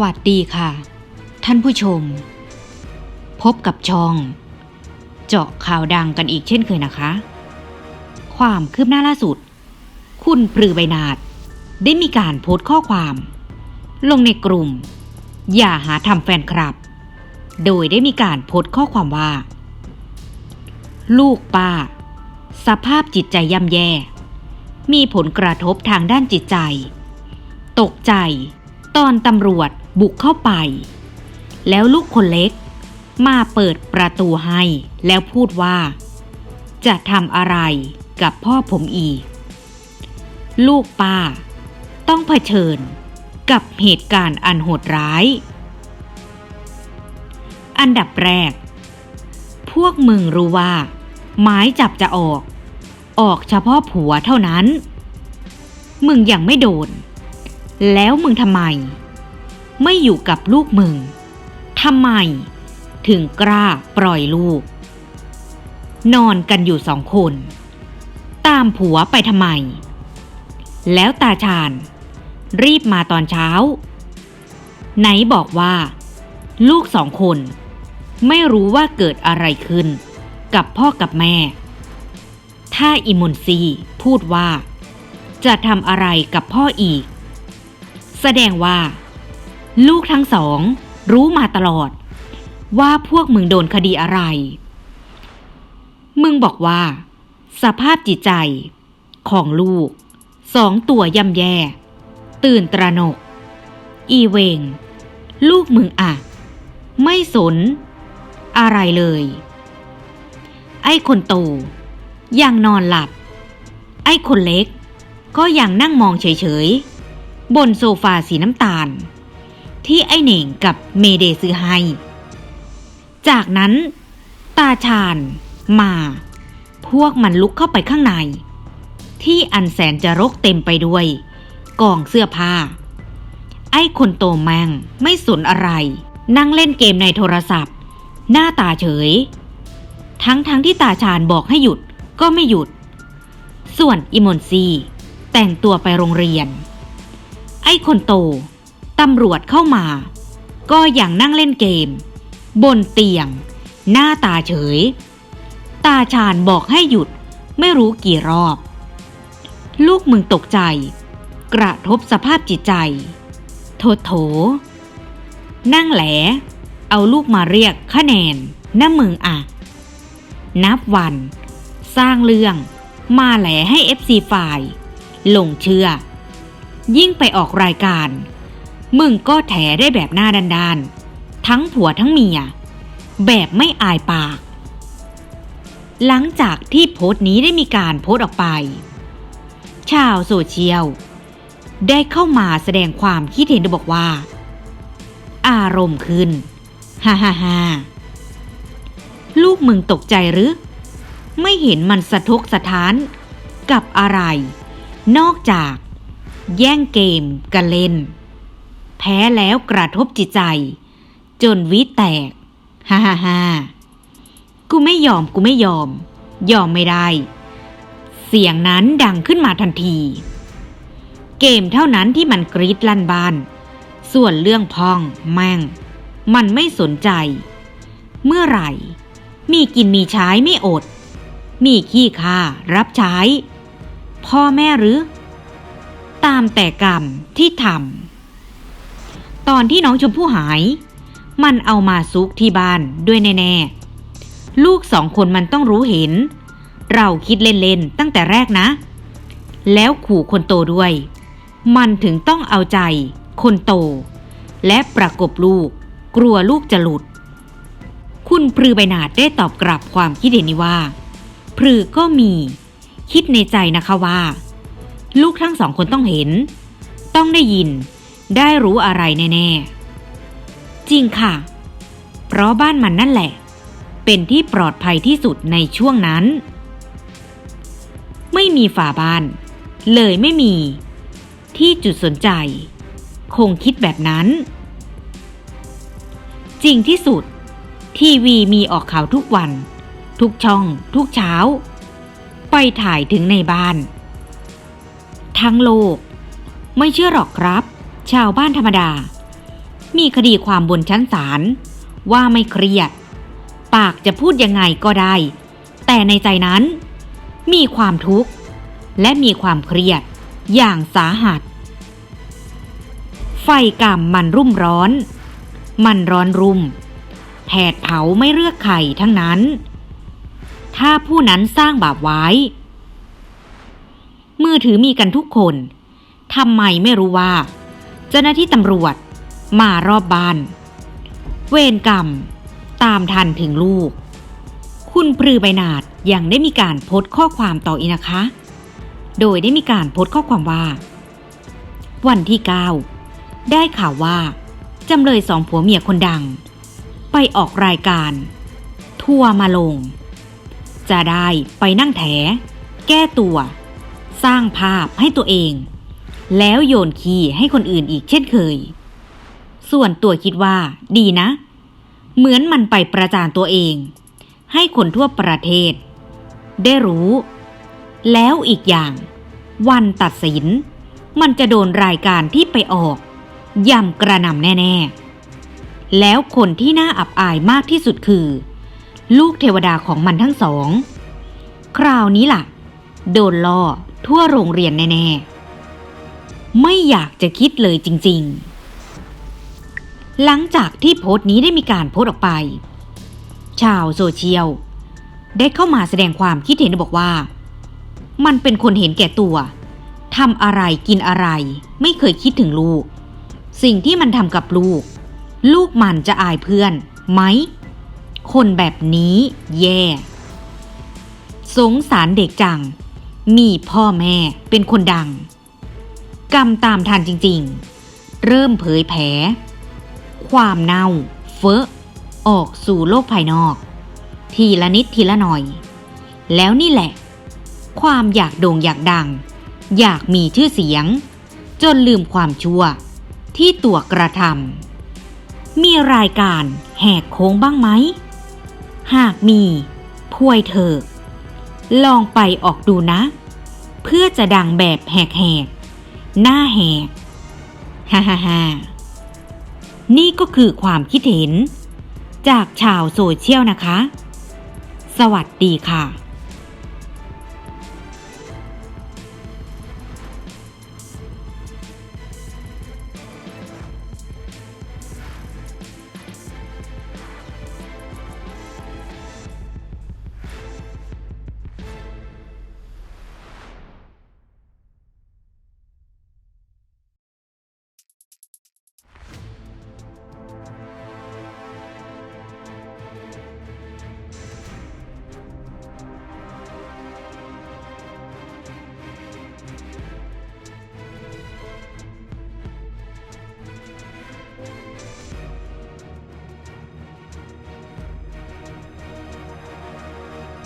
สวัสดีค่ะ ท่านผู้ชม พบกับช่อง เจาะข่าวดังกันอีกเช่นเคยนะคะ ความคืบหน้าล่าสุด คุณปรือใบนาดได้มีการโพสต์ข้อความ ลงในกลุ่ม อย่าหาทำแฟนคลับ โดยได้มีการโพสต์ข้อความว่า ลูกป้า สภาพจิตใจย่ำแย่ มีผลกระทบทางด้านจิตใจ ตกใจตอนตำรวจ บุกเข้าไป แล้วลูกคนเล็ก มาเปิดประตูให้ แล้วพูดว่า จะทำอะไรกับพ่อผมอีก ลูกป้า ต้องเผชิญกับเหตุการณ์อันโหดร้าย อันดับแรก พวกมึงรู้ว่า หมายจับจะออก ออกเฉพาะผัวเท่านั้น มึงยังไม่โดน แล้วมึงทำไม ไม่อยู่กับลูกมึงทำไม ถึงกล้าปล่อยลูก นอนกันอยู่สองคน ตามผัวไปทำไม แล้วตาชาญ รีบมาตอนเช้า ไหนบอกว่า ลูกสองคน ไม่รู้ว่าเกิดอะไรขึ้น กับพ่อกับแม่ ถ้าอิมอนซีพูดว่า จะทำอะไรกับพ่ออีก แสดงว่า ลูกทั้งสอง รู้มาตลอด ว่าพวกมึงโดนคดีอะไร มึงบอกว่า สภาพจิตใจ ของลูก สองตัวย่ำแย่ ตื่นตระหนก อีเวง ลูกมึงอะไม่สน อะไรเลย ไอ้คนโต ยังนอนหลับ ไอ้คนเล็ก ก็ยังนั่งมองเฉยๆ บนโซฟาสีน้ำตาล ที่ไอเหน่งกับเมเดซื้อให้จากนั้น ตาชาญมา พวกมันลุกเข้าไปข้างใน ที่อันแสนจะรกเต็มไปด้วย กองเสื้อผ้า ไอ้คนโตแมงไม่สนอะไร นั่งเล่นเกมในโทรศัพท์ หน้าตาเฉย ทั้งทั้งที่ตาชาญบอกให้หยุดก็ไม่หยุด ส่วนอิมอนซีแต่งตัวไปโรงเรียน ไอ้คนโต ตำรวจเข้ามา ก็ยังนั่งเล่นเกม บนเตียง หน้าตาเฉย ตาชาญบอกให้หยุดไม่รู้กี่รอบ ลูกมึงตกใจ กระทบสภาพจิตใจโถโถ นั่งแหล เอาลูกมาเรียกคะแนนน้ามึงอะ นับวัน สร้างเรื่อง มาแหลให้เอฟซีฝ่ายหลงเชื่อ ยิ่งไปออกรายการ มึงก็แถได้แบบหน้าด้านๆ ทั้งผัวทั้งเมีย แบบไม่อายปาก หลังจากที่โพสต์นี้ได้มีการโพสต์ออกไป ชาวโซเชียล ได้เข้ามาแสดงความคิดเห็นโดยบอกว่า อารมณ์ขึ้น ฮ่าฮ่าฮ่าลูกมึงตกใจหรือ ไม่เห็นมันสะทกสะท้านกับอะไร นอกจาก แย่งเกมกันเล่น แพ้แล้วกระทบจิตใจ จนวิแตก ฮ่าฮ่าฮ่ากูไม่ยอมกูไม่ยอม ยอมไม่ได้ เสียงนั้นดังขึ้นมาทันที เกมเท่านั้นที่มันกรีดลั่นบ้าน ส่วนเรื่องพ้อง แม่ง มันไม่สนใจ เมื่อไหร่ มีกินมีใช้ไม่อด มีขี้ค่ารับใช้ พ่อแม่หรือ ตามแต่กรรมที่ทำ ตอนที่น้องชมพู่หาย มันเอามาซุกที่บ้านด้วยแน่ๆ ลูกสองคนมันต้องรู้เห็น เราคิดเล่นๆตั้งแต่แรกนะ แล้วขู่คนโตด้วย มันถึงต้องเอาใจ คนโต และประกบลูก กลัวลูกจะหลุด คุณพรือใบนาดได้ตอบกลับความคิดเห็นนี้ว่าพรือก็มี คิดในใจนะคะว่า ลูกทั้งสองคนต้องเห็น ต้องได้ยิน ได้รู้อะไรแน่ๆ จริงค่ะ เพราะบ้านมันนั่นแหละ เป็นที่ปลอดภัยที่สุดในช่วงนั้น ไม่มีฝาบ้าน เลยไม่มี ที่จุดสนใจ คงคิดแบบนั้น จริงที่สุด ทีวีมีออกข่าวทุกวัน ทุกช่อง ทุกเช้า ไปถ่ายถึงในบ้าน ทั้งโลก ไม่เชื่อหรอกครับ ชาวบ้านธรรมดา มีคดีความบนชั้นศาลว่าไม่เครียด ปากจะพูดยังไงก็ได้ แต่ในใจนั้น มีความทุกข์ และมีความเครียดอย่างสาหัส ไฟกรรมมันรุ่มร้อน มันร้อนรุ่ม แผดเผาไม่เลือกไข่ทั้งนั้น ถ้าผู้นั้นสร้างบาปไว้ มือถือมีกันทุกคนทำไมไม่รู้ว่า เจ้าหน้าที่ตำรวจ มารอบบ้าน เวรกรรม ตามทันถึงลูก คุณปรือใบนาดยังได้มีการโพสต์ข้อความต่ออีกนะคะ โดยได้มีการโพสต์ข้อความว่า วันที่ 9 ได้ข่าวว่า จำเลยสองผัวเมียคนดัง ไปออกรายการ ทัวร์มาลง จะได้ไปนั่งแถ แก้ตัว สร้างภาพให้ตัวเอง แล้วโยนคีย์ให้คนอื่นอีกเช่นเคย ส่วนตัวคิดว่า ดีนะ เหมือนมันไปประจานตัวเอง ให้คนทั่วประเทศ ได้รู้ แล้วอีกอย่าง วันตัดสิน มันจะโดนรายการที่ไปออกย่ำกระนำแน่ๆ แล้วคนที่น่าอับอายมากที่สุดคือ ลูกเทวดาของมันทั้งสอง คราวนี้ล่ะ โดนล่อทั่วโรงเรียนแน่ๆ ไม่อยากจะคิดเลยจริง ๆ หลังจากที่โพสต์นี้ได้มีการโพสต์ออกไป ชาวโซเชียลได้เข้ามาแสดงความคิดเห็นบอกว่า มันเป็นคนเห็นแก่ตัวทำอะไรกินอะไร ไม่เคยคิดถึงลูก สิ่งที่มันทำกับลูก ลูกมันจะอายเพื่อนไหม คนแบบนี้แย่ สงสารเด็กจัง มีพ่อแม่เป็นคนดัง กรรมตามทันจริงๆ เริ่มเผยแผลความเน่า เฟอะออกสู่โลกภายนอก ทีละนิดทีละหน่อย แล้วนี่แหละ ความอยากโด่งอยากดัง อยากมีชื่อเสียง จนลืมความชั่ว ที่ตัวกระทำมีรายการแหกโค้งบ้างไหม หากมีพวยเถอะลองไปออกดูนะ เพื่อจะดังแบบแหกๆ หน้าแหกฮ่าฮ่าฮ่านี่ก็คือความคิดเห็น จากชาวโซเชียลนะคะ สวัสดีค่ะ